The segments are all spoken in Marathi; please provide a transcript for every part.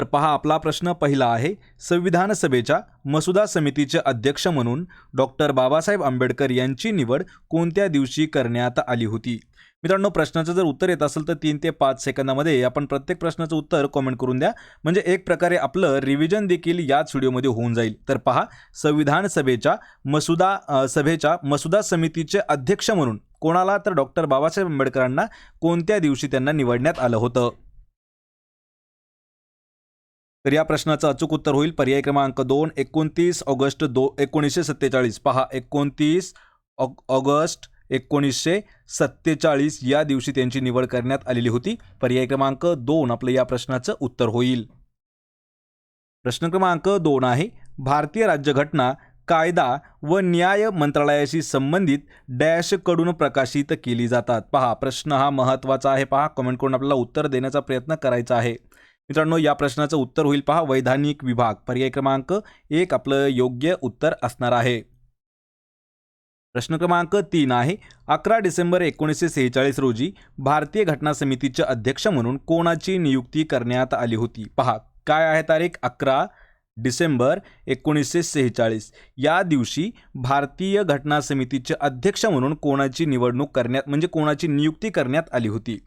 तर पहा आपला प्रश्न पहिला आहे. संविधान सभेच्या मसुदा समितीचे अध्यक्ष म्हणून डॉक्टर बाबासाहेब आंबेडकर यांची निवड कोणत्या दिवशी करण्यात आली होती? मित्रांनो प्रश्नाचं जर उत्तर येत असेल तर तीन ते पाच सेकंदामध्ये आपण प्रत्येक प्रश्नाचं उत्तर कॉमेंट करून द्या. म्हणजे एक प्रकारे आपलं रिव्हिजन देखील याच व्हिडिओमध्ये होऊन जाईल. तर पहा संविधान सभेच्या मसुदा सभेच्या मसुदा समितीचे अध्यक्ष म्हणून कोणाला तर डॉक्टर बाबासाहेब आंबेडकरांना कोणत्या दिवशी त्यांना निवडण्यात आलं होतं? तर या प्रश्नाचं अचूक उत्तर होईल. पर्याय क्रमांक दोन एकोणतीस ऑगस्ट दो एकोणीसशे सत्तेचाळीस. पहा एकोणतीस ऑग ऑगस्ट एकोणीसशे सत्तेचाळीस या दिवशी त्यांची निवड करण्यात आलेली होती. पर्याय क्रमांक दोन आपलं या प्रश्नाचं उत्तर होईल. प्रश्न क्रमांक दोन आहे भारतीय राज्यघटना कायदा व न्याय मंत्रालयाशी संबंधित डॅशकडून प्रकाशित केली जातात. पहा प्रश्न हा महत्त्वाचा आहे. पहा कमेंट करून आपल्याला उत्तर देण्याचा प्रयत्न करायचा आहे. मित्रांनो या प्रश्नाचं उत्तर होईल पहा. वैधानिक विभाग पर्याय क्रमांक एक आपलं योग्य उत्तर असणार आहे. प्रश्न क्रमांक तीन आहे. अकरा डिसेंबर एकोणीसशे सेहेचाळीस रोजी भारतीय घटना समितीचे अध्यक्ष म्हणून कोणाची नियुक्ती करण्यात आली होती? पहा. काय आहे तारीख? अकरा डिसेंबर एकोणीसशे सेहेचाळीस. या दिवशी भारतीय घटना समितीचे अध्यक्ष म्हणून कोणाची निवडणूक करण्यात म्हणजे कोणाची नियुक्ती करण्यात आली होती?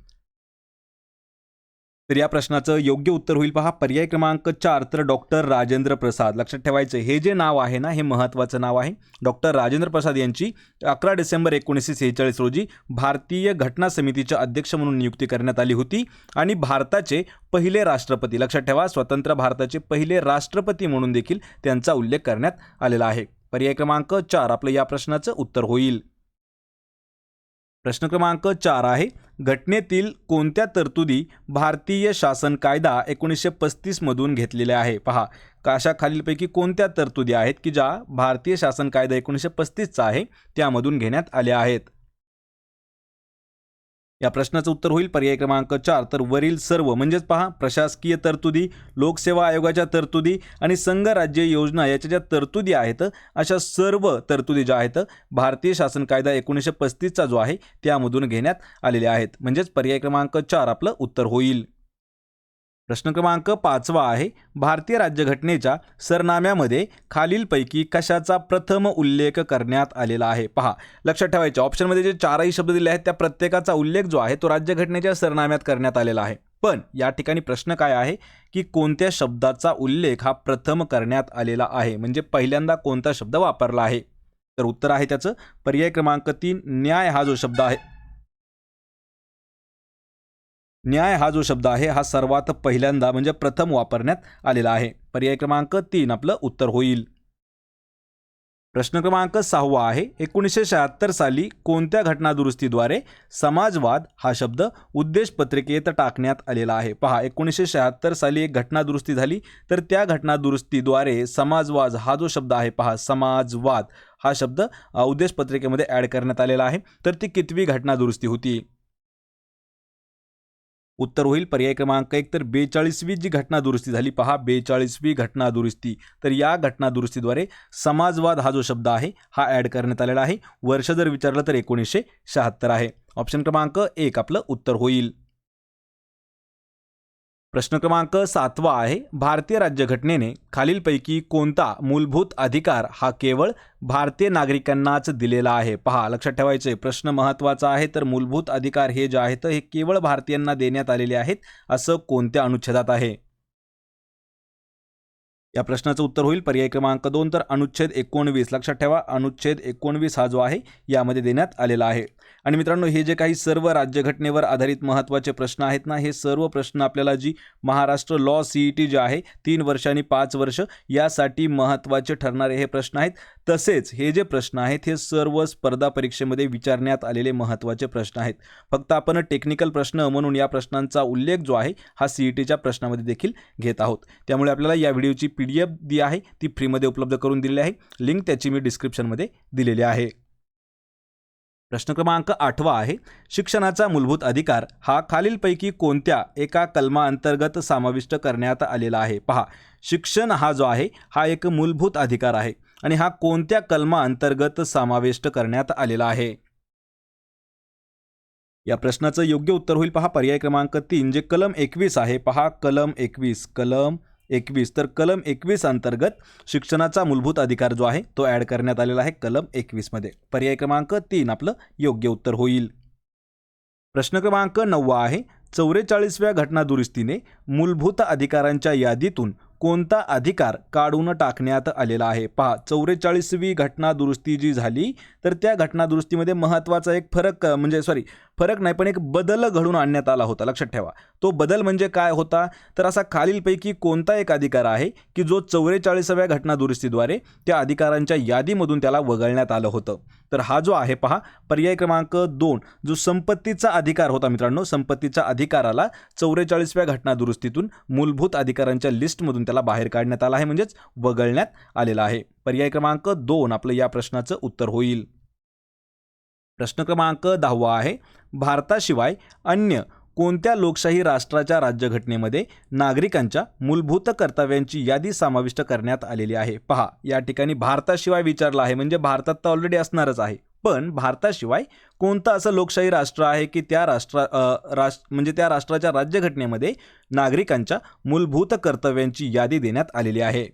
तर या प्रश्नाचं योग्य उत्तर होईल पहा. पर्याय क्रमांक चार तर डॉक्टर राजेंद्र प्रसाद. लक्षात ठेवायचं हे जे नाव आहे ना हे महत्त्वाचं नाव आहे. डॉक्टर राजेंद्र प्रसाद यांची अकरा डिसेंबर एकोणीसशे सेहेचाळीस रोजी भारतीय घटना समितीचे अध्यक्ष म्हणून नियुक्ती करण्यात आली होती आणि भारताचे पहिले राष्ट्रपती लक्षात ठेवा स्वतंत्र भारताचे पहिले राष्ट्रपती म्हणून देखील त्यांचा उल्लेख करण्यात आलेला आहे. पर्याय क्रमांक चार आपलं या प्रश्नाचं उत्तर होईल. प्रश्न क्रमांक चार आहे घटनेतील कोणत्या तरतुदी भारतीय शासन कायदा एकोणीसशे पस्तीसमधून घेतलेल्या आहे? पहा अशा खालीलपैकी कोणत्या तरतुदी आहेत की ज्या भारतीय शासन कायदा एकोणीसशे पस्तीसचा आहे त्यामधून घेण्यात आल्या आहेत? या प्रश्नाचं उत्तर होईल. पर्याय क्रमांक चार. तर वरील सर्व म्हणजेच पहा प्रशासकीय तरतुदी लोकसेवा आयोगाच्या तरतुदी आणि संघ राज्य योजना याच्या ज्या तरतुदी आहेत अशा सर्व तरतुदी ज्या आहेत भारतीय शासन कायदा एकोणीसशे पस्तीसचा जो आहे त्यामधून घेण्यात आलेल्या आहेत. म्हणजेच पर्याय क्रमांक चार आपलं उत्तर होईल. प्रश्न क्रमांक पाचवा आहे. भारतीय राज्यघटनेच्या सरनाम्यामध्ये खालीलपैकी कशाचा प्रथम उल्लेख करण्यात आलेला आहे? पहा लक्षात ठेवायचे. ऑप्शनमध्ये जे चारही शब्द दिले आहेत त्या प्रत्येकाचा उल्लेख जो आहे तो राज्यघटनेच्या सरनाम्यात करण्यात आलेला आहे. पण या ठिकाणी प्रश्न काय आहे? की कोणत्या शब्दाचा उल्लेख हा प्रथम करण्यात आलेला आहे? म्हणजे पहिल्यांदा कोणता शब्द वापरला आहे? तर उत्तर आहे त्याचं. पर्याय क्रमांक तीन न्याय हा जो शब्द आहे न्याय हा जो शब्द आहे हा सर्वात पहिल्यांदा म्हणजे प्रथम वापरण्यात आलेला आहे. पर्याय क्रमांक तीन आपलं उत्तर होईल. प्रश्न क्रमांक सहावा आहे एकोणीसशे शहात्तर साली कोणत्या घटनादुरुस्तीद्वारे समाजवाद हा शब्द उद्देश पत्रिकेत टाकण्यात आलेला आहे? पहा एकोणीसशे शहात्तर साली एक घटनादुरुस्ती झाली तर त्या घटनादुरुस्तीद्वारे समाजवाद हा जो शब्द आहे पहा समाजवाद हा शब्द उद्देश पत्रिकेमध्ये ॲड करण्यात आलेला आहे. तर ती कितवी घटनादुरुस्ती होती? उत्तर होईल. पर्याय क्रमांक एक तर बेचाळीसवी जी घटना दुरुस्ती झाली पहा बेचाळीसवी घटना दुरुस्ती. तर या घटना दुरुस्तीद्वारे समाजवाद हा जो शब्द आहे हा ॲड करण्यात आलेला आहे. वर्ष जर विचारलं तर एकोणीसशे शहात्तर आहे. ऑप्शन क्रमांक एक आपलं उत्तर होईल. प्रश्न क्रमांक सातवा आहे भारतीय राज्यघटनेने खालीलपैकी कोणता मूलभूत अधिकार हा केवळ भारतीय नागरिकांनाच दिलेला आहे? पहा लक्षात ठेवायचे प्रश्न महत्त्वाचा आहे तर मूलभूत अधिकार हे जे आहेत हे केवळ भारतीयांना देण्यात आलेले आहेत असं कोणत्या अनुच्छेदात आहे? या प्रश्नाचं उत्तर होईल. पर्याय क्रमांक दोन तर अनुच्छेद एकोणवीस. लक्षात ठेवा अनुच्छेद एकोणवीस हा जो आहे यामध्ये देण्यात आलेला आहे. आणि मित्रांनो हे जे काही सर्व राज्यघटनेवर आधारित महत्त्वाचे प्रश्न आहेत ना हे सर्व प्रश्न आपल्याला जी Maharashtra law C E T जे आहे तीन वर्ष आणि पाच वर्ष यासाठी महत्त्वाचे ठरणारे हे प्रश्न आहेत. तसेच हे जे प्रश्न आहेत हे सर्व स्पर्धा परीक्षेमध्ये विचारण्यात आलेले महत्त्वाचे प्रश्न आहेत. फक्त आपण टेक्निकल प्रश्न म्हणून या प्रश्नांचा उल्लेख जो आहे हा सी ई टीच्या प्रश्नामध्ये देखील घेत आहोत. त्यामुळे आपल्याला या व्हिडिओची पी डी एफ जी आहे ती फ्रीमध्ये उपलब्ध करून दिलेली आहे. लिंक त्याची मी डिस्क्रिप्शनमध्ये दिलेली आहे. प्रश्न क्रमांक आठवा आहे शिक्षणाचा मूलभूत अधिकार हा खालीलपैकी कोणत्या एका कलमाअंतर्गत समाविष्ट करण्यात आलेला आहे? पहा शिक्षण हा जो आहे हा एक मूलभूत अधिकार आहे आणि हा कोणत्या कलमाअंतर्गत समाविष्ट करण्यात आलेला आहे? या प्रश्नाचं योग्य उत्तर होईल. पहा पर्याय क्रमांक तीन जे कलम एकवीस आहे पहा कलम एकवीस कलम एकवीस. तर कलम एकवीस अंतर्गत शिक्षणाचा मूलभूत अधिकार जो आहे तो ॲड करण्यात आलेला आहे कलम एकवीसमध्ये पर्याय क्रमांक तीन आपलं योग्य उत्तर होईल. प्रश्न क्रमांक नववा आहे चौवेचाळीसव्या घटनादुरुस्तीने मूलभूत अधिकारांच्या यादीतून कोणता अधिकार काढून टाकण्यात आलेला आहे? पहा चौवेचाळीसवी घटना दुरुस्ती जी झाली तर त्या घटनादुरुस्तीमध्ये महत्त्वाचा एक फरक म्हणजे सॉरी फरक नाही पण एक बदल घडून आणण्यात आला होता. लक्षात ठेवा. तो बदल म्हणजे काय होता? तर असा खालीलपैकी कोणता एक अधिकार आहे की जो चौवेचाळीसाव्या घटनादुरुस्तीद्वारे त्या अधिकारांच्या यादीमधून त्याला वगळण्यात आलं होतं? तर हा जो आहे पहा पर्याय क्रमांक दोन जो संपत्तीचा अधिकार होता मित्रांनो संपत्तीच्या अधिकाराला चौवेचाळीसव्या घटनादुरुस्तीतून मूलभूत अधिकारांच्या लिस्टमधून त्याला बाहेर काढण्यात आला आहे म्हणजेच वगळण्यात आलेला आहे. पर्याय क्रमांक दोन आपलं या प्रश्नाचं उत्तर होईल. प्रश्न क्रमांक दहावा आहे भारताशिवाय अन्य कोणत्या लोकशाही राष्ट्राच्या राज्यघटनेमध्ये नागरिकांच्या मूलभूत कर्तव्यांची यादी समाविष्ट करण्यात आलेली आहे? पहा या ठिकाणी भारताशिवाय विचारलं आहे म्हणजे भारतात तर ऑलरेडी असणारच आहे. पण भारताशिवाय कोणतं असं लोकशाही राष्ट्र आहे की त्या राष्ट्रा राष्ट्र म्हणजे त्या राष्ट्राच्या राज्यघटनेमध्ये नागरिकांच्या मूलभूत कर्तव्यांची यादी देण्यात आलेली आहे?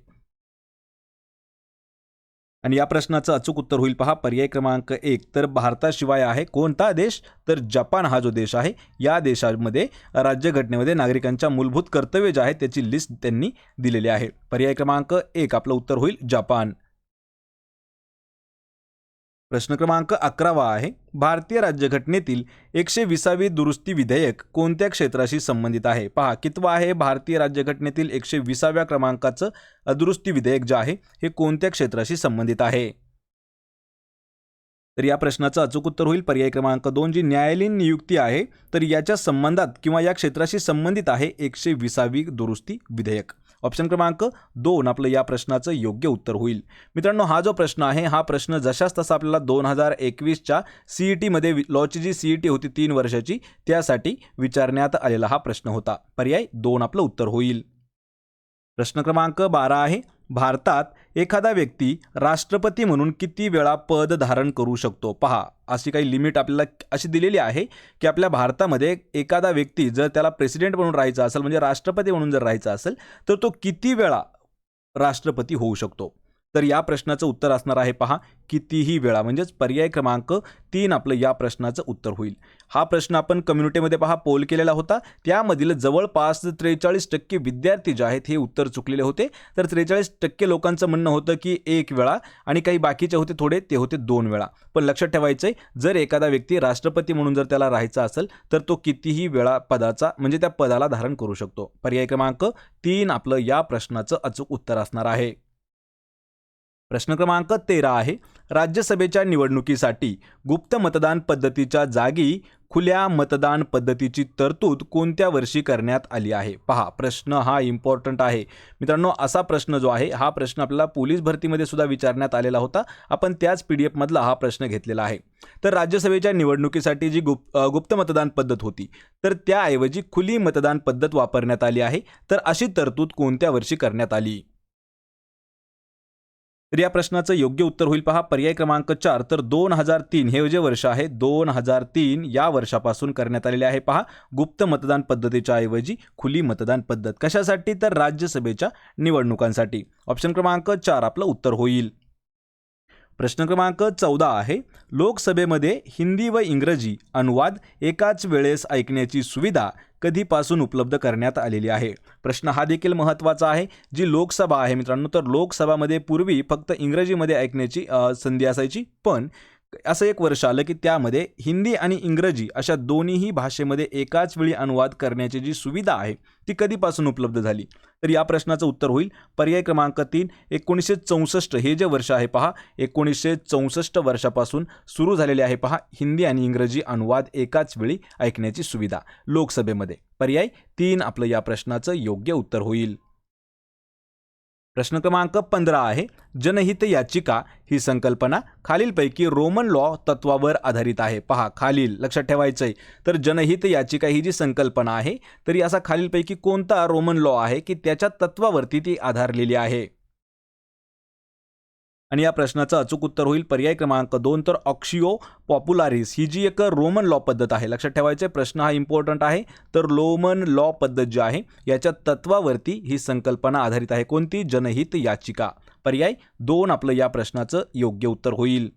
आणि या प्रश्नाचं अचूक उत्तर होईल पहा. पर्याय क्रमांक एक तर भारताशिवाय आहे कोणता देश? तर जपान हा जो देश आहे या देशामध्ये राज्यघटनेमध्ये नागरिकांच्या मूलभूत कर्तव्य जे आहेत त्याची लिस्ट त्यांनी दिलेली आहे. पर्याय क्रमांक एक आपलं उत्तर होईल जपान. प्रश्न क्रमांक अकरावा आहे. भारतीय राज्यघटनेतील एकशे विसावी दुरुस्ती विधेयक कोणत्या क्षेत्राशी संबंधित आहे? पहा कितवा आहे? भारतीय राज्यघटनेतील एकशे विसाव्या क्रमांकाचं अदुरुस्ती विधेयक जे आहे हे कोणत्या क्षेत्राशी संबंधित आहे? तर या प्रश्नाचं अचूक उत्तर होईल. पर्याय क्रमांक दोन जी न्यायालयीन नियुक्ती आहे तर याच्या संबंधात किंवा या क्षेत्राशी संबंधित आहे एकशे विसावी दुरुस्ती विधेयक. ऑप्शन क्रमांक दोन आपलं या प्रश्नाचं योग्य उत्तर होईल. मित्रांनो हा जो प्रश्न आहे हा प्रश्न जशाच तसा आपल्याला दोन हजार एकवीसच्या सी ई टीमध्ये लॉची जी सी ई टी होती तीन वर्षाची त्यासाठी विचारण्यात आलेला हा प्रश्न होता. पर्याय दोन आपलं उत्तर होईल. प्रश्न क्रमांक बारा आहे भारतात एखादा व्यक्ती राष्ट्रपती म्हणून किती वेळा पद धारण करू शकतो? पहा अशी काही लिमिट आपल्याला अशी दिलेली आहे की आपल्या भारतामध्ये एखादा व्यक्ती जर त्याला प्रेसिडेंट म्हणून राहायचा असेल म्हणजे राष्ट्रपती म्हणून जर राहायचा असेल तर तो किती वेळा राष्ट्रपती होऊ शकतो? तर या प्रश्नाचं उत्तर असणार आहे पहा कितीही वेळा म्हणजेच पर्याय क्रमांक तीन आपलं या प्रश्नाचं उत्तर होईल. हा प्रश्न आपण कम्युनिटीमध्ये पहा पोल केलेला होता. त्यामधील जवळपास त्रेचाळीस टक्के विद्यार्थी जे आहेत हे उत्तर चुकलेले होते. तर त्रेचाळीस टक्के लोकांचं म्हणणं होतं की एक वेळा आणि काही बाकीचे होते थोडे ते होते दोन वेळा. पण लक्षात ठेवायचं आहे जर एखादा व्यक्ती राष्ट्रपती म्हणून जर त्याला राहायचा असेल तर तो कितीही वेळा पदाचा म्हणजे त्या पदाला धारण करू शकतो. पर्याय क्रमांक तीन आपलं या प्रश्नाचं अचूक उत्तर असणार आहे. प्रश्न क्रमांक तेरा आहे. राज्यसभेच्या निवडणुकीसाठी गुप्त मतदान पद्धतीच्या जागी खुल्या मतदान पद्धतीची तरतूद कोणत्या वर्षी करण्यात आली आहे? पहा प्रश्न हा इम्पॉर्टंट आहे. मित्रांनो असा प्रश्न जो आहे हा प्रश्न आपल्याला पोलीस भरतीमध्ये सुद्धा विचारण्यात आलेला होता. आपण त्याच पी डी एफमधला हा प्रश्न घेतलेला आहे. तर राज्यसभेच्या निवडणुकीसाठी जी गुप गुप्त मतदान पद्धत होती तर त्याऐवजी खुली मतदान पद्धत वापरण्यात आली आहे. तर अशी तरतूद कोणत्या वर्षी करण्यात आली? तर या प्रश्नाचं योग्य उत्तर होईल पहा. पर्याय क्रमांक चार. तर दोन हजार तीन हे जे वर्ष आहे दोन हजार तीन या वर्षापासून करण्यात आलेले आहे पहा. गुप्त मतदान पद्धतीच्या ऐवजी खुली मतदान पद्धत. कशासाठी? तर राज्यसभेच्या निवडणुकांसाठी. ऑप्शन क्रमांक चार आपलं उत्तर होईल. प्रश्न क्रमांक चौदा आहे. लोकसभेमध्ये हिंदी व इंग्रजी अनुवाद एकाच वेळेस ऐकण्याची सुविधा कधीपासून उपलब्ध करण्यात आलेली आहे? प्रश्न हा देखील महत्त्वाचा आहे जी लोकसभा आहे मित्रांनो. तर लोकसभामध्ये पूर्वी फक्त इंग्रजीमध्ये ऐकण्याची संधी असायची पण असं एक वर्ष आलं की त्यामध्ये हिंदी आणि इंग्रजी अशा दोन्हीही भाषेमध्ये एकाच वेळी अनुवाद करण्याची जी सुविधा आहे ती कधीपासून उपलब्ध झाली? तर या प्रश्नाचं उत्तर होईल. पर्याय क्रमांक तीन एकोणीसशे चौसष्ट हे जे वर्ष आहे पहा एकोणीसशे चौसष्ट वर्षापासून सुरू झालेले आहे पहा हिंदी आणि इंग्रजी अनुवाद एकाच वेळी ऐकण्याची सुविधा लोकसभेमध्ये. पर्याय तीन आपलं या प्रश्नाचं योग्य उत्तर होईल. प्रश्न क्रमांक पंधरा आहे. जनहित याचिका ही संकल्पना खालीलपैकी रोमन लॉ तत्वावर आधारित आहे. पहा खालील लक्षात ठेवायचं आहे तर जनहित याचिका ही जी संकल्पना आहे तरी असा खालीलपैकी कोणता रोमन लॉ आहे की त्याच्या तत्वावरती ती आधारलेली आहे? आणि या प्रश्नाचं अचूक उत्तर होईल. पर्याय क्रमांक दोन तर ऑक्शिओ पॉप्युलारिस. ही जी एक रोमन लॉ पद्धत आहे. लक्षात ठेवायचे प्रश्न हा इम्पॉर्टंट आहे. तर रोमन लॉ पद्धत जी आहे याच्या तत्वावरती ही संकल्पना आधारित आहे. कोणती? जनहित याचिका. पर्याय दोन आपलं या प्रश्नाचं योग्य उत्तर होईल.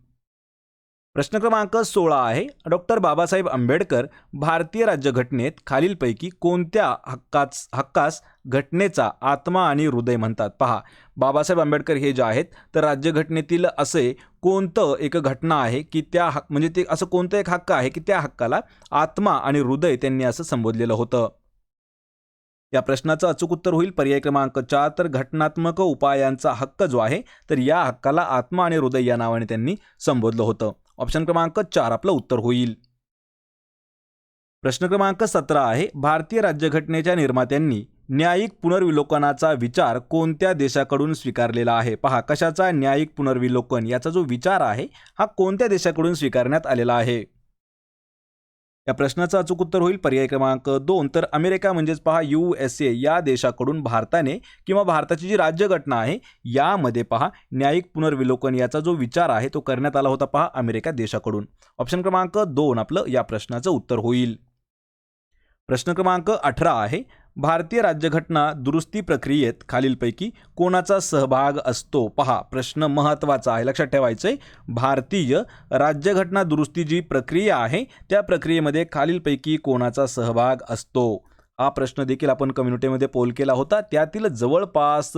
प्रश्न क्रमांक सोळा आहे. डॉक्टर बाबासाहेब आंबेडकर भारतीय राज्यघटनेत खालीलपैकी कोणत्या हक्काच हक्कास घटनेचा आत्मा आणि हृदय म्हणतात? पहा बाबासाहेब आंबेडकर हे जे आहेत तर राज्यघटनेतील असे कोणतं एक घटना आहे की त्या हक म्हणजे ते असं कोणतं एक हक्क आहे की त्या हक्काला आत्मा आणि हृदय त्यांनी असं संबोधलेलं होतं? या प्रश्नाचं अचूक उत्तर होईल. पर्याय क्रमांक चार तर घटनात्मक उपायांचा हक्क जो आहे तर या हक्काला आत्मा आणि हृदय या नावाने त्यांनी संबोधलं होतं. ऑप्शन क्रमांक चार आपलं उत्तर होईल. प्रश्न क्रमांक सतरा आहे भारतीय राज्यघटनेच्या निर्मात्यांनी न्यायिक पुनर्विलोकनाचा विचार कोणत्या देशाकडून स्वीकारलेला आहे? पहा कशाचा न्यायिक पुनर्विलोकन? याचा जो विचार आहे हा कोणत्या देशाकडून स्वीकारण्यात आलेला आहे? या प्रश्नाचं अचूक उत्तर होईल. पर्याय क्रमांक दोन. तर अमेरिका म्हणजेच पहा यू एस ए या देशाकडून भारताने किंवा भारताची जी राज्यघटना आहे यामध्ये पहा न्यायिक पुनर्विलोकन याचा जो विचार आहे तो करण्यात आला होता पहा अमेरिका देशाकडून. ऑप्शन क्रमांक दोन आपलं या प्रश्नाचं उत्तर होईल. प्रश्न क्रमांक अठरा आहे. भारतीय राज्यघटना दुरुस्ती प्रक्रियेत खालीलपैकी कोणाचा सहभाग असतो पहा प्रश्न महत्त्वाचा आहे. लक्षात ठेवायचं आहे भारतीय राज्यघटना दुरुस्ती जी प्रक्रिया आहे त्या प्रक्रियेमध्ये खालीलपैकी कोणाचा सहभाग असतो? हा प्रश्न देखील आपण कम्युनिटीमध्ये पोल केला होता. त्यातील जवळपास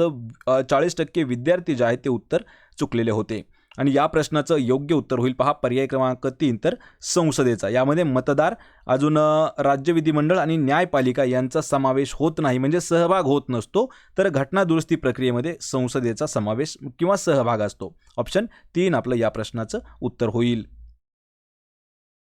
चाळीस टक्के विद्यार्थी जे आहेत ते उत्तर चुकलेले होते. आणि या प्रश्नाचं योग्य उत्तर होईल. पहा पर्याय क्रमांक तीन तर संसदेचा. यामध्ये मतदार अजून राज्य विधिमंडळ आणि न्यायपालिका यांचा समावेश होत नाही. म्हणजे सहभाग होत नसतो. तर घटना दुरुस्ती प्रक्रियेमध्ये संसदेचा समावेश किंवा सहभाग असतो. ऑप्शन तीन आपलं या प्रश्नाचं उत्तर होईल.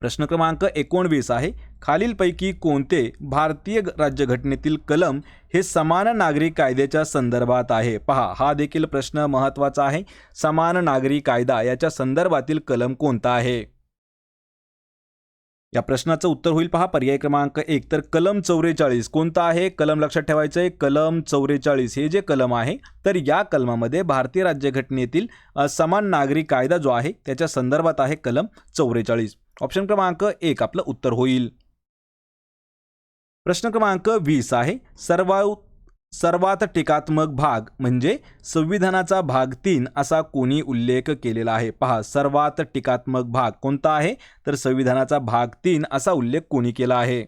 प्रश्न क्रमांक एकोणवीस आहे. खालीलपैकी कोणते भारतीय राज्यघटनेतील कलम हे समान नागरी कायद्याच्या संदर्भात आहे? पहा हा देखील प्रश्न महत्त्वाचा आहे. समान नागरी कायदा याच्या संदर्भातील कलम कोणता आहे? या प्रश्नाचं उत्तर होईल पहा. पर्याय क्रमांक एक तर कलम चौवेचाळीस कोणता आहे? कलम लक्षात ठेवायचं आहे कलम चौवेचाळीस हे जे कलम आहे तर या कलमामध्ये भारतीय राज्यघटनेतील समान नागरी कायदा जो आहे त्याच्या संदर्भात आहे कलम चौवेचाळीस ऑप्शन क्रमांक एक आपलं उत्तर होईल. प्रश्न क्रमांक वीस आहे. सर्वात सर्वात टीकात्मक भाग म्हणजे संविधानाचा भाग तीन असा कोणी उल्लेख केलेला आहे. पहा सर्वात टीकात्मक भाग कोणता आहे? तर संविधानाचा भाग तीन असा उल्लेख कोणी केला आहे?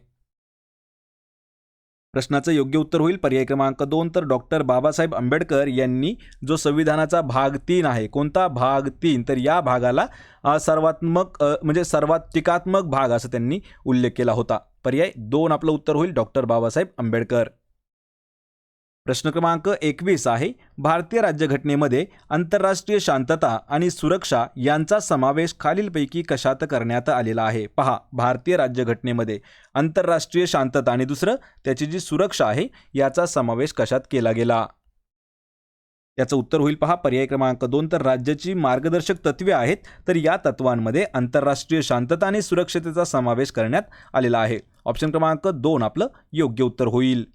प्रश्नाचं योग्य उत्तर होईल. पर्याय क्रमांक दोन तर डॉक्टर बाबासाहेब आंबेडकर यांनी जो संविधानाचा भाग तीन आहे कोणता भाग तीन? तर या भागाला सर्वात्मक म्हणजे सर्वात टीकात्मक भाग असं त्यांनी उल्लेख केला होता. पर्याय दोन आपलं उत्तर होईल. डॉक्टर बाबासाहेब आंबेडकर. प्रश्न क्रमांक एकवीस आहे. भारतीय राज्यघटनेमध्ये आंतरराष्ट्रीय शांतता आणि सुरक्षा यांचा समावेश खालीलपैकी कशात करण्यात आलेला आहे? पहा भारतीय राज्यघटनेमध्ये आंतरराष्ट्रीय शांतता आणि दुसरं त्याची जी सुरक्षा आहे याचा समावेश कशात केला गेला? याचं उत्तर होईल पहा. पर्याय क्रमांक दोन तर राज्याची मार्गदर्शक तत्वे आहेत तर या तत्वांमध्ये आंतरराष्ट्रीय शांतता आणि सुरक्षतेचा समावेश करण्यात आलेला आहे. ऑप्शन क्रमांक दोन आपलं योग्य उत्तर होईल.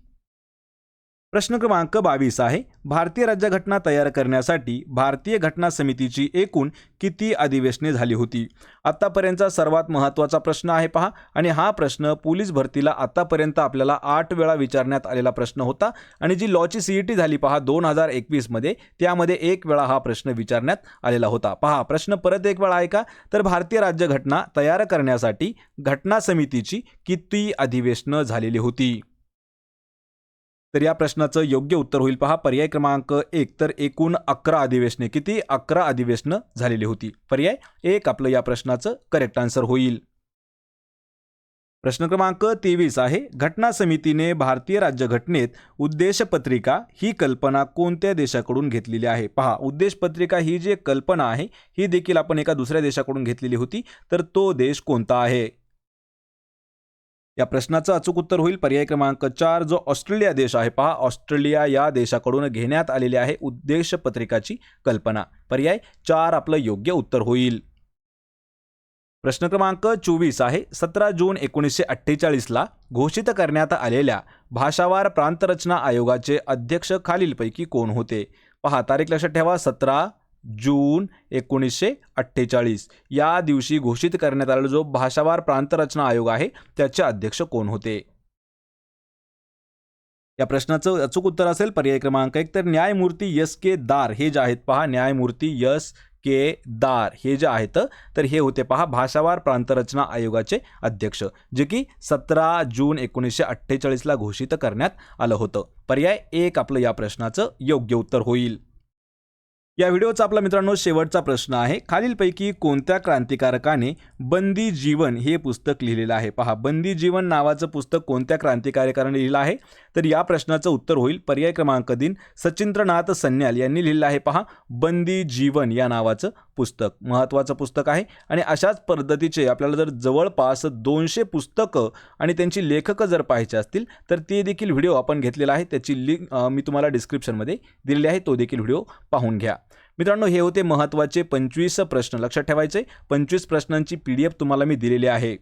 प्रश्न क्रमांक बावीस आहे. भारतीय राज्यघटना तयार करण्यासाठी भारतीय घटना समितीची एकूण किती अधिवेशने झाली होती? आत्तापर्यंतचा सर्वात महत्त्वाचा प्रश्न आहे पहा. आणि हा प्रश्न पोलीस भरतीला आत्तापर्यंत आपल्याला आठ वेळा विचारण्यात आलेला प्रश्न होता. आणि जी लॉची सी ई टी झाली पहा दोन हजार एकवीसमध्ये त्यामध्ये एक वेळा हा प्रश्न विचारण्यात आलेला होता. पहा प्रश्न परत एक वेळा आहे का? तर भारतीय राज्यघटना तयार करण्यासाठी घटना समितीची किती अधिवेशनं झालेली होती? तर या प्रश्नाचं योग्य उत्तर होईल पहा. पर्याय क्रमांक एक तर एकूण अकरा अधिवेशने. किती? अकरा अधिवेशनं झालेली होती. पर्याय एक आपलं या प्रश्नाचं करेक्ट आन्सर होईल. प्रश्न क्रमांक तेवीस आहे. घटना समितीने भारतीय राज्यघटनेत उद्देशपत्रिका ही कल्पना कोणत्या देशाकडून घेतलेली आहे? पहा उद्देशपत्रिका ही जी कल्पना आहे ही देखील आपण एका दुसऱ्या देशाकडून घेतलेली होती तर तो देश कोणता आहे? या प्रश्नाचं अचूक उत्तर होईल. पर्याय क्रमांक चार जो ऑस्ट्रेलिया देश आहे. पहा ऑस्ट्रेलिया या देशाकडून घेण्यात आलेली आहे उद्देश पत्रिकाची कल्पना. पर्याय चार आपलं योग्य उत्तर होईल. प्रश्न क्रमांक चोवीस आहे. सतरा जून एकोणीसशे अठ्ठेचाळीसला घोषित करण्यात आलेल्या भाषावार प्रांतरचना आयोगाचे अध्यक्ष खालीलपैकी कोण होते? पहा तारीख लक्षात ठेवा. सतरा जून एकोणीसशे अठ्ठेचाळीस. या दिवशी घोषित करण्यात आलेला जो भाषावार प्रांतरचना आयोग आहे त्याचे अध्यक्ष कोण होते? या प्रश्नाचं अचूक उत्तर असेल पर्याय क्रमांक एक तर न्यायमूर्ती यस के दार हे जे आहेत पहा न्यायमूर्ती यस के दार हे जे आहेत तर हे होते पहा भाषावार प्रांतरचना आयोगाचे अध्यक्ष जे की सतरा जून एकोणीसशे अठ्ठेचाळीसला घोषित करण्यात आलं होतं. पर्याय एक आपलं या प्रश्नाचं योग्य उत्तर होईल. या व्हिडिओचा आपला मित्रांनो शेवटचा प्रश्न आहे. खालीलपैकी कोणत्या क्रांतिकारकाने बंदी जीवन हे पुस्तक लिहिलेलं आहे? पहा बंदी जीवन नावाचं पुस्तक कोणत्या क्रांतिकारकाने लिहिलं आहे? तर या प्रश्नाचं उत्तर होईल. पर्याय क्रमांक दिन सचिंद्रनाथ सन्याल यांनी लिहिलं आहे पहा. बंदी जीवन या नावाचं पुस्तक. महत्त्वाचं पुस्तक आहे. आणि अशाच पद्धतीचे आपल्याला जर जवळपास दोनशे पुस्तकं आणि त्यांची लेखकं जर पाहायचे असतील तर ते देखील व्हिडिओ आपण घेतलेला आहे. त्याची लिंक मी तुम्हाला डिस्क्रिप्शनमध्ये दिलेली आहे. तो देखील व्हिडिओ पाहून घ्या. मित्रांनो हे होते महत्त्वाचे पंचवीस प्रश्न लक्षात ठेवायचे. पंचवीस प्रश्नांची पी डी एफ तुम्हाला मी दिलेली आहे.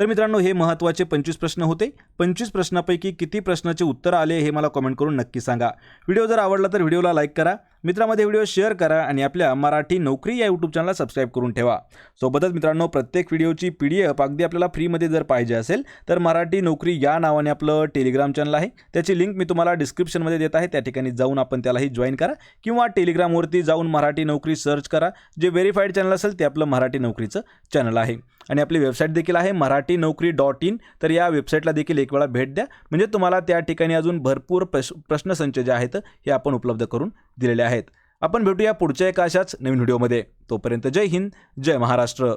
तर मित्रांनो हे महत्त्वाचे पंचवीस प्रश्न होते. पंचवीस प्रश्नापैकी किती प्रश्नाचे उत्तर आले हे मला कमेंट करून नक्की सांगा. व्हिडिओ जर आवडला तर व्हिडिओला लाईक करा. मित्रामध्ये व्हिडिओ शेअर करा आणि आपल्या मराठी नोकरी या यूट्यूब चॅनलला सबस्क्राईब करून ठेवा. सोबतच मित्रांनो प्रत्येक व्हिडिओची पी डी एफ अगदी आपल्याला फ्रीमध्ये जर पाहिजे असेल तर मराठी नोकरी या नावाने आपलं टेलिग्राम चॅनल आहे. त्याची लिंक मी तुम्हाला डिस्क्रिप्शनमध्ये देत आहे. त्या ठिकाणी जाऊन आपण त्यालाही जॉईन करा किंवा टेलिग्रामवरती जाऊन मराठी नोकरी सर्च करा. जे व्हेरीफाईड चॅनल असेल ते आपलं मराठी नोकरीचं चॅनल आहे. आणि आपली वेबसाईट देखील आहे मराठी नोकरी डॉट इन तर या वेबसाईटला देखील एक वेळा भेट द्या. म्हणजे तुम्हाला त्या ठिकाणी अजून भरपूर प्रश प्रश्नसंच जे आहेत हे आपण उपलब्ध करून दिलेल्या आहेत. आपण भेटूया पुढच्या एका अशाच नवीन व्हिडिओमध्ये. तोपर्यंत जय हिंद जय महाराष्ट्र.